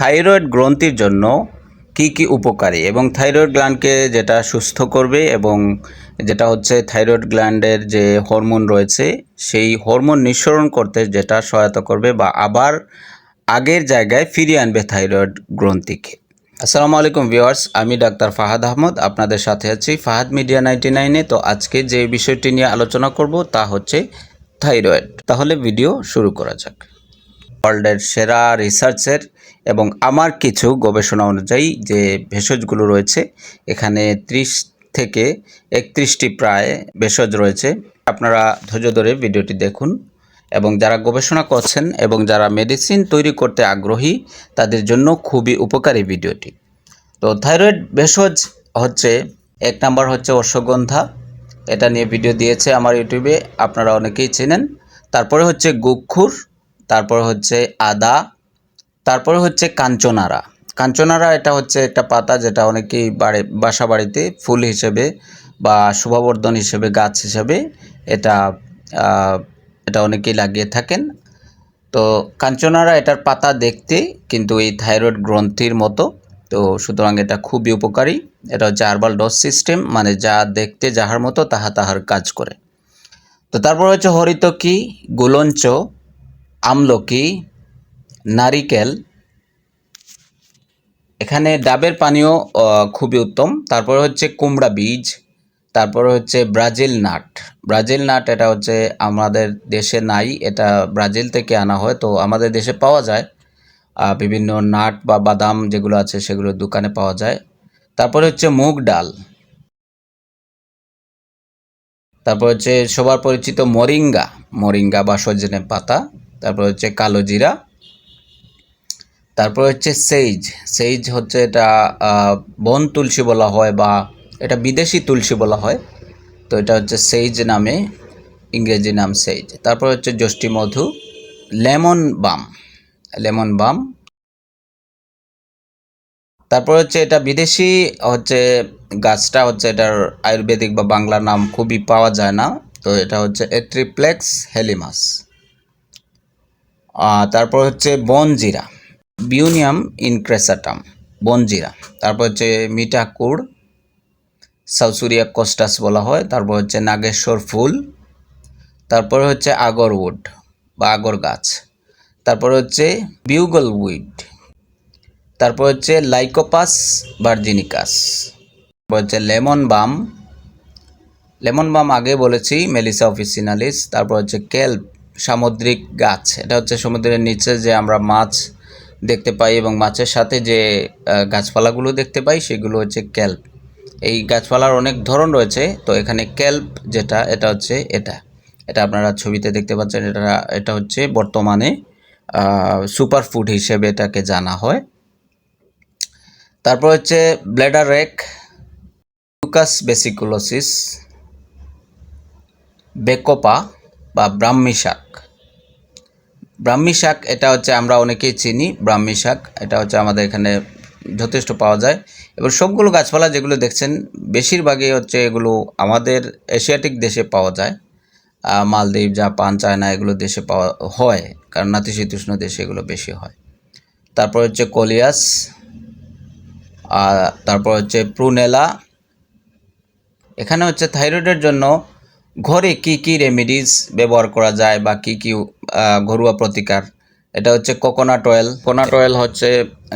Thyroid গ্রন্থির জন্য কি কি উপকারী এবং থাইরয়েড গ্ল্যান্ডকে যেটা সুস্থ করবে এবং যেটা হচ্ছে থাইরয়েড গ্ল্যান্ডের যে হরমোন রয়েছে, সেই হরমোন নিঃসরণ করতে যেটা সহায়তা করবে বা আবার আগের জায়গায় ফিরিয়ে আনবে থাইরয়েড গ্রন্থিকে। আসসালামু আলাইকুম ভিউয়ার্স, আমি ডাক্তার ফাহাদ আহমদ, আপনাদের সাথে আছি ফাহাদ মিডিয়া নাইনটি নাইনে তো আজকে যে বিষয়টি নিয়ে আলোচনা করব তা হচ্ছে থাইরয়েড। তাহলে ভিডিও শুরু করা যাক। ওয়ার্ল্ডের সেরা রিসার্চের এবং আমার কিছু গবেষণা অনুযায়ী যে ভেষজগুলো রয়েছে, এখানে ত্রিশ থেকে একত্রিশটি প্রায় ভেষজ রয়েছে। আপনারা ধৈর্য ধরে ভিডিওটি দেখুন এবং যারা গবেষণা করছেন এবং যারা মেডিসিন তৈরি করতে আগ্রহী, তাদের জন্য খুবই উপকারী ভিডিওটি। তো থাইরয়েড ভেষজ হচ্ছে, এক নাম্বার হচ্ছে অশ্বগন্ধা। এটা নিয়ে ভিডিও দিয়েছে আমার ইউটিউবে, আপনারা অনেকেই চেনেন। তারপরে হচ্ছে গুক্ষুর, তারপরে হচ্ছে আদা তারপরে হচ্ছে কাঞ্চনারা। কাঞ্চনারা এটা হচ্ছে একটা পাতা যেটা অনেকেই বাড়ি, বাসা বাড়িতে ফুল হিসেবে বা শোভাবর্ধন হিসেবে, গাছ হিসেবে এটা এটা অনেকেই লাগিয়ে থাকেন। তো কাঞ্চনারা এটার পাতা দেখতে কিন্তু এই থাইরয়েড গ্রন্থির মতো। তো সুতরাং এটা খুবই উপকারী। এটা হচ্ছে আরবাল ডোজ সিস্টেম মানে যা দেখতে যাহার মতো তাহা তাহার কাজ করে। তো তারপর হচ্ছে হরিতকি, গুলঞ্চ, আমলকি নারিকেল। এখানে ডাবের পানীয় খুবই উত্তম। তারপরে হচ্ছে কুমড়া বীজ, তারপরে হচ্ছে ব্রাজিল নাট। ব্রাজিল নাট এটা হচ্ছে আমাদের দেশে নাই, এটা ব্রাজিল থেকে আনা হয়, তো আমাদের দেশে পাওয়া যায়। বিভিন্ন নাট বা বাদাম যেগুলো আছে সেগুলো দোকানে পাওয়া যায়। তারপরে হচ্ছে মুগ ডাল। তারপর হচ্ছে সবার পরিচিত মরিঙ্গা মরিঙ্গা বা সজনে পাতা। তারপর হচ্ছে কালো জিরা। তারপর হচ্ছে সেইজ সেইজ হচ্ছে এটা বন তুলসী বলা হয় বা এটা বিদেশি তুলসী বলা হয়। তো এটা হচ্ছে সেইজ নামে, ইংরেজি নাম সেইজ তারপর হচ্ছে যষ্টি মধু লেমন বাম। লেমন বাম। তারপর হচ্ছে এটা বিদেশি, হচ্ছে গাছটা হচ্ছে এটার আয়ুর্বেদিক বা বাংলা নাম খুবই পাওয়া যায় না। তো এটা হচ্ছে এট্রিপ্লেক্স হেলিমাস তারপর হচ্ছে বনজিরা। বিউনিয়াম ইনক্রেসাটাম বনজিরা। তারপর হচ্ছে মিঠাকুড় সাউসুরিয়া কস্টাস বলা হয়। তারপর হচ্ছে নাগেশ্বর ফুল। তারপর হচ্ছে আগর উড বা আগর গাছ। তারপর হচ্ছে বিউগল উইড। তারপর হচ্ছে লাইকোপাস ভার্জিনিকাস। তারপর হচ্ছে লেমন বাম। লেমন বাম আগে বলেছি, মেলিসা অফিসিনালিস। তারপর হচ্ছে কেল্প, সামুদ্রিক গাছ। এটা হচ্ছে সমুদ্রের নিচে যে আমরা মাছ দেখতে পাই এবং মাছের সাথে যে গাছপালাগুলো দেখতে পাই সেগুলো হচ্ছে কেল্প এই গাছপালার অনেক ধরন রয়েছে, তো এখানে কেল্প যেটা, এটা হচ্ছে এটা। এটা আপনারা ছবিতে দেখতে পাচ্ছেন, এটা এটা হচ্ছে বর্তমানে সুপার ফুড হিসেবে এটাকে জানা হয়। তারপর হচ্ছে bladder wrack fucus vesiculosus bacopa বা ব্রাহ্মী ব্রাহ্মী শাক, এটা হচ্ছে আমরা অনেকেই চিনি, ব্রাহ্মী শাক, এটা হচ্ছে আমাদের এখানে যথেষ্ট পাওয়া যায়। এবার সবগুলো গাছপালা যেগুলো দেখছেন, বেশিরভাগই হচ্ছে এগুলো আমাদের এশিয়াটিক দেশে পাওয়া যায়। মালদ্বীপ, জাপান, চায়না, এগুলো দেশে পাওয়া হয়, কারণ নাতিশীতোষ্ণ দেশে এগুলো বেশি হয়। তারপর হচ্ছে কলিয়াস তারপর হচ্ছে প্রুনেলা। এখানে হচ্ছে থাইরয়েডের জন্য ঘরে কি কি রেমেডিস ব্যবহার করা যায় বা কি কি ঘরোয়া প্রতিকার? এটা হচ্ছে কোকোনাট অয়েল কোকোনাট অয়েল হচ্ছে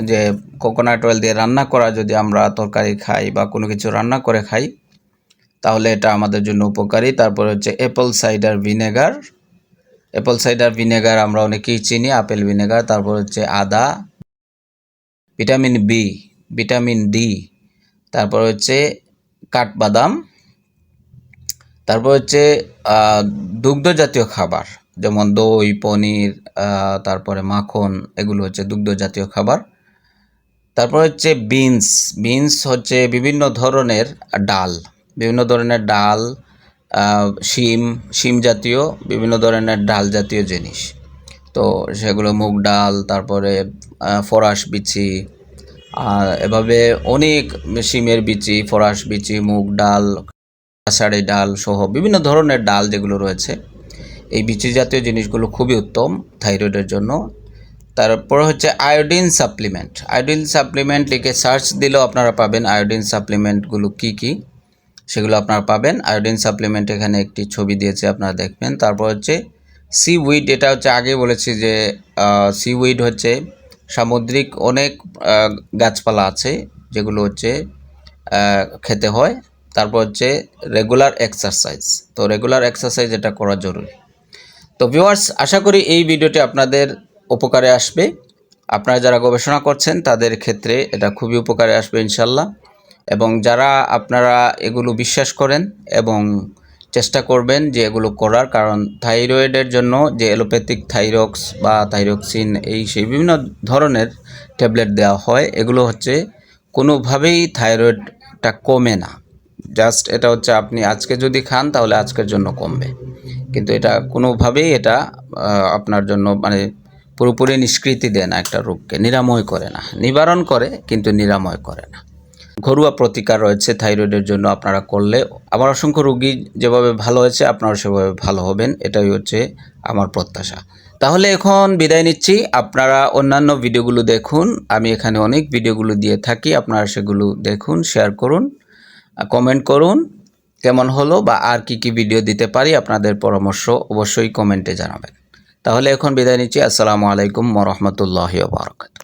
যে কোকোনাট অয়েল দিয়ে রান্না করা, যদি আমরা তরকারি খাই বা কোনো কিছু রান্না করে খাই, তাহলে এটা আমাদের জন্য উপকারী। তারপর হচ্ছে apple cider vinegar apple cider vinegar আমরা অনেকেই চিনি আপেল ভিনেগার তারপর হচ্ছে আদা। ভিটামিন বি ভিটামিন ডি তারপর হচ্ছে কাঠবাদাম। তারপর হচ্ছে দুগ্ধ জাতীয় খাবার, যেমন দই, পনির তারপরে মাখন, এগুলো হচ্ছে দুগ্ধ জাতীয় খাবার। তারপর হচ্ছে বিনস বিনস হচ্ছে বিভিন্ন ধরনের ডাল, বিভিন্ন ধরনের ডাল শিম শিম জাতীয়, বিভিন্ন ধরনের ডাল জাতীয় জিনিস। তো সেগুলো মুগ ডাল, তারপরে ফরাস বিচি এভাবে অনেক শিমের বিচি, ফরাস বিচি, মুগ ডাল আষাঢ়ি ডাল সহ বিভিন্ন ধরনের ডাল যেগুলো রয়েছে, এই বিচি জাতীয় জিনিসগুলো খুবই উত্তম থাইরয়েডের জন্য। তারপর হচ্ছে আয়োডিন সাপ্লিমেন্ট আয়োডিন সাপ্লিমেন্ট লিখে সার্চ দিলেও আপনারা পাবেন আয়োডিন সাপ্লিমেন্টগুলো কি কি, সেগুলো আপনারা পাবেন। আয়োডিন সাপ্লিমেন্ট এখানে একটি ছবি দিয়েছে, আপনারা দেখবেন। তারপর হচ্ছে সি উইড এটা হচ্ছে আগে বলেছি যে সি উইড হচ্ছে সামুদ্রিক অনেক গাছপালা আছে যেগুলো হচ্ছে খেতে হয়। তারপর হচ্ছে রেগুলার এক্সারসাইজ তো রেগুলার এক্সারসাইজ এটা করা জরুরি। তো ভিউয়ার্স আশা করি এই ভিডিওটি আপনাদের উপকারে আসবে। আপনারা যারা গবেষণা করছেন, তাদের ক্ষেত্রে এটা খুবই উপকারে আসবে ইনশাল্লাহ এবং যারা আপনারা এগুলো বিশ্বাস করেন এবং চেষ্টা করবেন যে এগুলো করার, কারণ থাইরয়েডের জন্য যে অ্যালোপ্যাথিক থাইরক্স বা থাইরক্সিন এই সেই বিভিন্ন ধরনের ট্যাবলেট দেওয়া হয়, এগুলো হচ্ছে কোনোভাবেই থাইরয়েডটা কমে না। জাস্ট এটা হচ্ছে আপনি আজকে যদি খান, তাহলে আজকের জন্য কমবে। কিন্তু এটা কোনোভাবেই এটা আপনার জন্য মানে পুরোপুরি নিষ্কৃতি দেয় না একটা রোগকে, নিরাময় করে না। নিবারণ করে, কিন্তু নিরাময় করে না। ঘরোয়া প্রতিকার রয়েছে থাইরয়েডের জন্য আপনারা করলে। আমার অসংখ্য রোগী যেভাবে ভালো হয়েছে, আপনারা সেভাবে ভালো হবেন, এটাই হচ্ছে আমার প্রত্যাশা। তাহলে এখন বিদায় নিচ্ছি। আপনারা অন্যান্য ভিডিওগুলো দেখুন। আমি এখানে অনেক ভিডিওগুলো দিয়ে থাকি। আপনারা সেগুলো দেখুন শেয়ার করুন। কমেন্ট করুন, কেমন হলো বা আর কি কি ভিডিও দিতে পারি আপনাদের পরামর্শ অবশ্যই কমেন্টে জানাবেন। তাহলে এখন বিদায় নিচ্ছি। আসসালামু আলাইকুম রহমতুল্লাহ বারকাত